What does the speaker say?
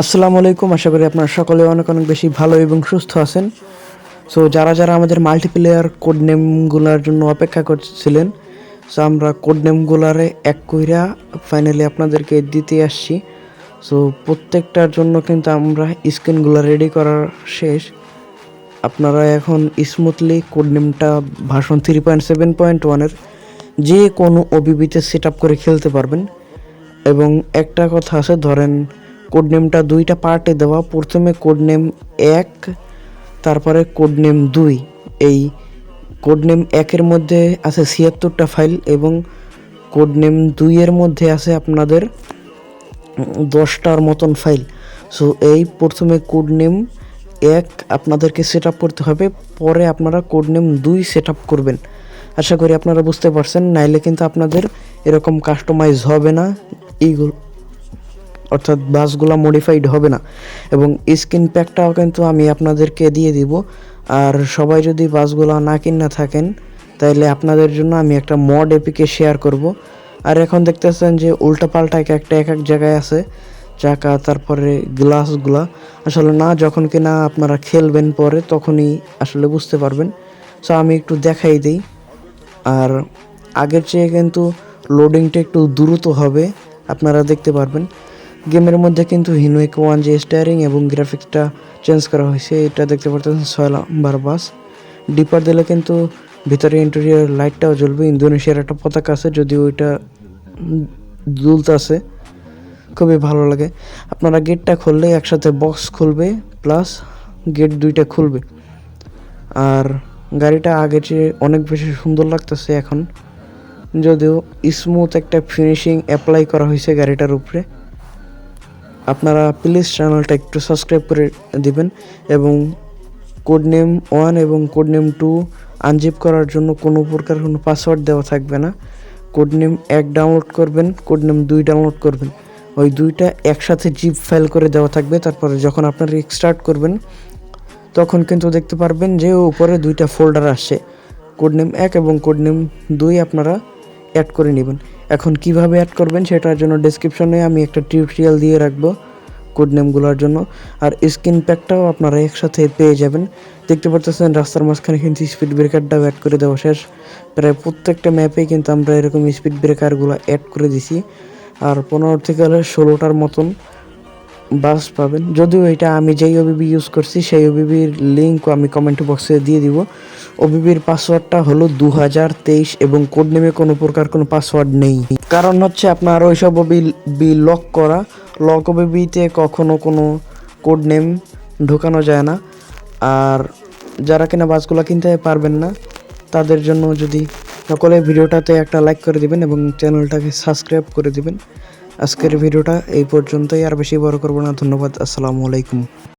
আসসালামু আলাইকুম। আশা করি আপনারা সকলে অনেক অনেক বেশি ভালো এবং সুস্থ আছেন। সো যারা যারা আমাদের মাল্টিপ্লেয়ার কোড নেমগুলোর জন্য অপেক্ষা করছিলেন সো আমরা কোড নেমগুলারে এক কইরা ফাইনালি আপনাদেরকে দিতে আসছি। সো প্রত্যেকটার জন্য কিন্তু আমরা স্ক্রিনগুলো রেডি করার শেষ। আপনারা এখন স্মুথলি কোড নেমটা version three point seven point ওয়ানের যে কোনো ওবিবিতে সেট আপ করে খেলতে পারবেন। এবং একটা কথা আছে, ধরেন কোড নেমটা দুইটা পার্টে দেওয়া। প্রথমে কোড নেম এক, তারপরে কোড নেম দুই। এই কোড নেম একের মধ্যে আছে ছিয়াত্তরটা ফাইল এবং কোড নেম দুইয়ের মধ্যে আছে আপনাদের দশটার মতন ফাইল সো এই প্রথমে কোড নেম এক আপনাদেরকে সেট আপ করতে হবে। পরে আপনারা কোড নেম দুই সেট করবেন। আশা করি আপনারা বুঝতে পারছেন, নাইলে কিন্তু আপনাদের এরকম কাস্টমাইজ হবে না। এইগুলো অর্থাৎ বাসগুলো মডিফাইড হবে না। এবং স্ক্রিন প্যাকটাও কিন্তু আমি আপনাদেরকে দিয়ে দিব। আর সবাই যদি বাসগুলো না কিনা থাকেন তাহলে আপনাদের জন্য আমি একটা মড এপিকে শেয়ার করব। আর এখন দেখতেছেন যে উল্টাপাল্টা এক একটা এক এক জায়গায় আছে। চাকা তারপরে গ্লাসগুলা আসলে না, যখন কিনা আপনারা খেলবেন পরে তখনই আসলে বুঝতে পারবেন। সো আমি একটু দেখাই দিই। আর আগের চেয়ে কিন্তু লোডিংটা একটু দ্রুত হবে। আপনারা দেখতে পারবেন। গেমের মধ্যে কিন্তু হিনোয়েক ওয়ান যে স্টারিং এবং গ্রাফিক্সটা চেঞ্জ করা হয়েছে, এটা দেখতে পারতেছেন ছয় নাম্বার বাস। ডিপার দিলে কিন্তু ভিতরে ইন্টেরিয়র লাইটটাও জ্বলবে, ইন্দোনেশিয়ার একটা পতাকা আছে, যদিও ওইটা দুলতাছে খুবই ভালো লাগে। আপনারা গেটটা খুললে একসাথে বক্স খুলবে প্লাস গেট দুইটা খুলবে। আর গাড়িটা আগের চেয়ে অনেক বেশি সুন্দর লাগতেছে এখন। যদিও স্মুথ একটা ফিনিশিং অ্যাপ্লাই করা হয়েছে গাড়িটার উপরে। আপনারা প্লিজ চ্যানেলটা একটু সাবস্ক্রাইব করে দিবেন এবং কোড নেম ওয়ান এবং কোড নেম টু আনজিপ করার জন্য কোনো প্রকার কোনো পাসওয়ার্ড দেওয়া থাকবে না। কোড নেম এক ডাউনলোড করবেন কোড নেম দুই ডাউনলোড করবেন। ওই দুইটা একসাথে জিপ ফাইল করে দেওয়া থাকবে, তারপরে যখন আপনারা স্টার্ট করবেন, তখন কিন্তু দেখতে পারবেন যে উপরে দুইটা ফোল্ডার আসছে। কোড নেম এক এবং কোড নেম দুই আপনারা অ্যাড করে নেবেন। এখন কীভাবে অ্যাড করবেন সেটার জন্য ডেসক্রিপশনে আমি একটা টিউটোরিয়াল দিয়ে রাখব কোড নেমগুলোর জন্য। আর স্ক্রিন প্যাকটাও আপনারা একসাথে পেয়ে যাবেন। দেখতে পাচ্ছেন রাস্তার মাঝখানে কিন্তু স্পিড ব্রেকারটাও অ্যাড করে দেওয়া শেষ। প্রায় প্রত্যেকটা ম্যাপে কিন্তু আমরা এরকম স্পিড ব্রেকারগুলো অ্যাড করে দিছি। আর পনেরো থেকে ষোলোটার মতন বাস পাবেন। যদিও এটা আমি যেই ওবিবি ইউজ করছি, সেই ওবিবির লিঙ্ক আমি কমেন্ট বক্সে দিয়ে দিব। ওবিবির পাসওয়ার্ডটা হলো দু হাজার তেইশ এবং কোড নেমে কোনো প্রকার কোনো পাসওয়ার্ড নেই। কারণ হচ্ছে আপনার ওইসব ওবি বি লক করা লক ওবিবিতে কখনো কোনো কোড নেম ঢোকানো যায় না। আর যারা কিনা বাসগুলো কিনতে পারবেন না, তাদের জন্য যদি সকলে ভিডিওটাতে একটা লাইক করে দিবেন এবং চ্যানেলটাকে সাবস্ক্রাইব করে দিবেন। আজকের ভিডিওটা এই পর্যন্তই, আর বেশি বড় করব না। ধন্যবাদ, আসসালামু আলাইকুম।